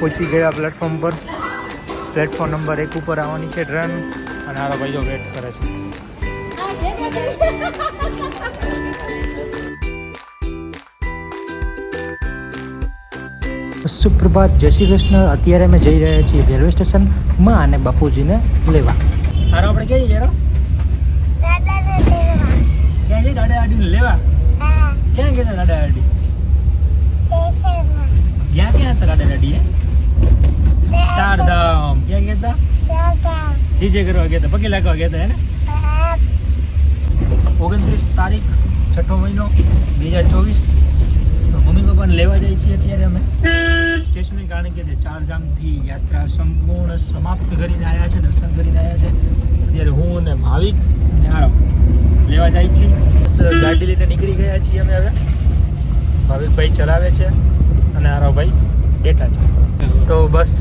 પહોંચી ગયા પ્લેટફોર્મ પર. પ્લેટફોર્મ નંબર એક ઉપર આવવાની છે ટ્રેન અને આરો ભાઈઓ વેટ કરે છે. સુપ્રભાત જય શ્રી કૃષ્ણ. અત્યારે અમે જઈ રહ્યા છીએ રેલવે સ્ટેશનમાં અને બાપુજીને લેવા. હારો આપણે ક્યાં જઈએ ક્યાં જઈએ દાદા દાદીને લેવા? ક્યાં ગયા દાદા દાદી ક્યાં ક્યાં હતા દાદા દાદી ચાર ધામ. ક્યાં ગયા હતા જીજે કરવા ગયા હતા પગે લાગવા ગયા હતા ઓગણત્રીસ તારીખ, છઠ્ઠો મહિનો, બે હજાર ચોવીસ. મમ્મી પપ્પાને લેવા જાય છીએ અત્યારે અમે. સ્ટેશને કારણ કે તે ચાર ધામથી યાત્રા સંપૂર્ણ સમાપ્ત કરીને આવ્યા છે, દર્શન કરીને આવ્યા છે. અત્યારે હું અને ભાવિક ને આરવ લેવા જાય છીએ. બસ ગાડી લઈને નીકળી ગયા છીએ અમે હવે. ભાવિકભાઈ ચલાવે છે અને આરવભાઈ બેઠા છે. તો બસ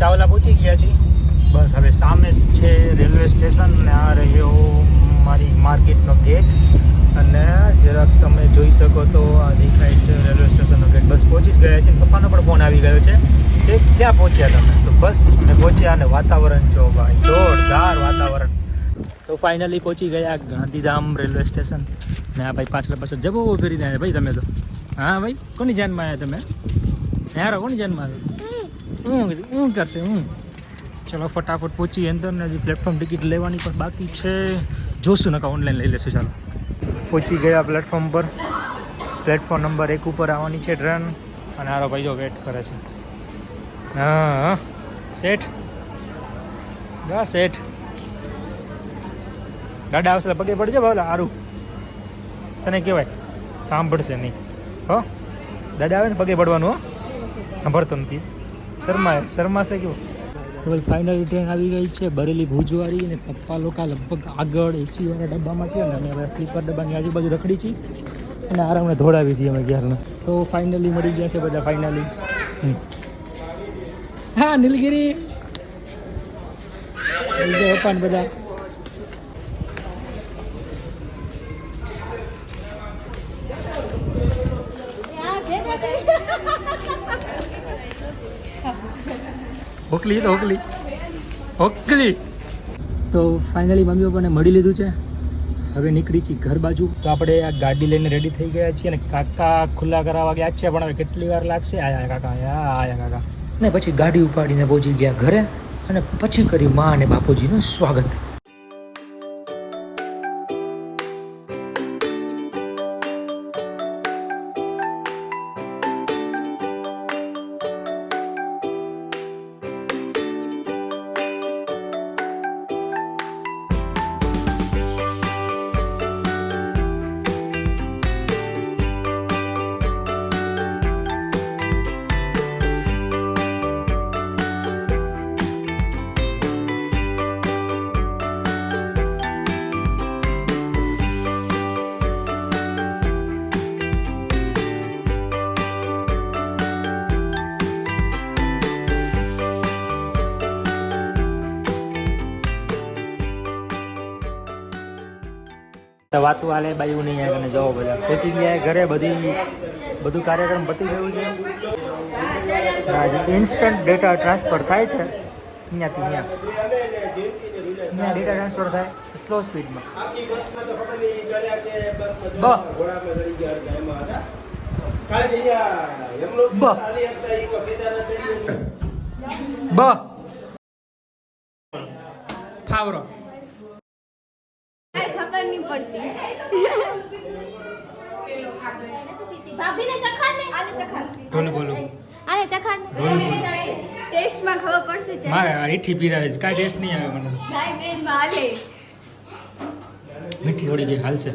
ચાવલા પહોંચી ગયા છીએ. બસ હવે સામે છે રેલવે સ્ટેશન ને આ રહ્યો મારી માર્કેટનો ગેટ. અને જરાક તમે જોઈ શકો તો આ દેખાય છે રેલવે સ્ટેશનનો ગેટ. બસ પહોંચી જ ગયા છે પપ્પાનો પણ ફોન આવી ગયો છે કે ક્યાં પહોંચ્યા તમે? તો બસ મેં પહોંચ્યા અને વાતાવરણ જો ભાઈ, જોરદાર વાતાવરણ. તો ફાઇનલી પહોંચી ગયા ગાંધીધામ રેલવે સ્ટેશન. ને આ ભાઈ પાછળ પાછળ જબો ફેરી આવ્યા ભાઈ તમે તો. હા ભાઈ, કોની જાનમાં આવ્યા તમે? યારો કોની જાનમાં આવ્યો? હું ઊંઘ કરશે ઊંઘ ચલો, ફટાફટ પહોંચી અંદર ને હજી પ્લેટફોર્મ ટિકિટ લેવાની પણ બાકી છે. જોશું નકા ઓનલાઈન લઈ લેશું, ચાલો. પહોંચી ગયા પ્લેટફોર્મ પર. પ્લેટફોર્મ નંબર એક ઉપર આવવાની છે ટ્રેન અને આરો ભાઈઓ વેટ કરે છે. હા હા. શેઠ ગા શેઠ ગાડા આવશે પગે પડજે ભાવ સારું તને કહેવાય, સાંભળશે નહીં. હો? દાદા આવે ને પગે પડવાનું, હો? સાંભળતો નથી. શર્મા શર્માશે કેવું? હવે ફાઇનલી ટ્રેન આવી ગઈ છે. બરેલી ભુજવાળી અને પપ્પા લોકો લગભગ આગળ એસી વાળા ડબ્બામાં છે અને અમે હવે સ્લીપર ડબ્બાની આજુબાજુ રખડી છીએ અને આરામને ધોડાવી છીએ અમે ક્યારના તો ફાઇનલી મળી ગયા છે બધા ફાઇનલી હા નીલગીરી. પપ્પાને બધા. હોકલી તો હોકલી. હોકલી. તો ફાઇનલી મમ્મી પપ્પાને મળી લીધું છે. હવે નીકળી છીએ ઘર બાજુ. તો આપણે આ ગાડી લઈને રેડી થઈ ગયા છીએ અને કાકા ખુલ્લા કરાવવા ગયા છે, પણ હવે કેટલી વાર લાગશે? આયા કાકા, આયા આયા કાકા. ને પછી ગાડી ઉપાડીને પહોંચી ગયા ઘરે અને પછી કર્યું મા અને બાપુજીનું સ્વાગત. વાતું હાલે બાયું નહીં આવે અને જવો બધા પહોંચી ગયા ઘરે બધી બધું કાર્યક્રમ પતી ગયું છે. ઇન્સ્ટન્ટ ડેટા ટ્રાન્સફર થાય છે અહીંયાથી અહીંયા અહીંયા ડેટા ટ્રાન્સફર થાય સ્લો સ્પીડમાં બ. ફાવરો. ખબર નહીં પડતી. ભાભીને ચખાડ ને. આને ચખાડ. બોલો બોલો. આને ચખાડ ને. ટેસ્ટમાં ખબર પડશે છે મારે મીઠી પીરાવે છે. કાંઈ ટેસ્ટ નહીં આવે મને. ભાઈ બેન માલે મીઠી થોડી ગઈ હાલશે.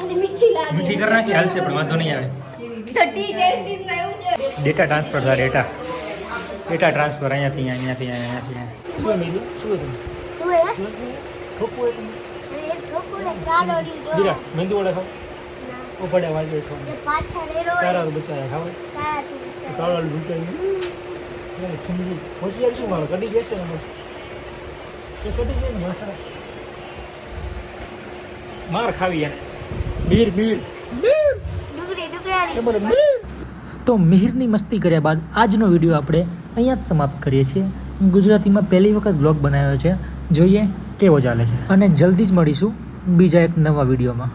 અને મીઠી લાગે. મીઠી કર નાખી હાલશે પણ વાંધો નહીં આવે. તો ટી ટેસ્ટિંગમાં એવું છે ડેટા ટ્રાન્સફર થાય ડેટા. ડેટા ટ્રાન્સફર અહીંયાથી અહીંયાથી અહીંયાથી અહીંયા શું મીઠી શું હતું શું હે ઠોકવું હોય તમે બીરા મહેંદી વડે ખાવ? ઓ પડે એરો તારા બચાયા ખાવ? તારા તું ખીમજી હોશિયાર શું મારો? કડી ગયા છે ને એ કડી ને માસરા માર ખાવી યાર. બીર બીર બીર બોલે બીર તો મિહિરની મસ્તી કર્યા બાદ આજનો વીડિયો આપણે અહીંયા જ સમાપ્ત કરીએ છીએ. ગુજરાતીમાં પહેલી વખત વ્લોગ બનાવ્યો છે. જોઈએ કેવો ચાલે છે. અને જલ્દી જ મળીશું. બીજા એક નવા વિડીયોમાં.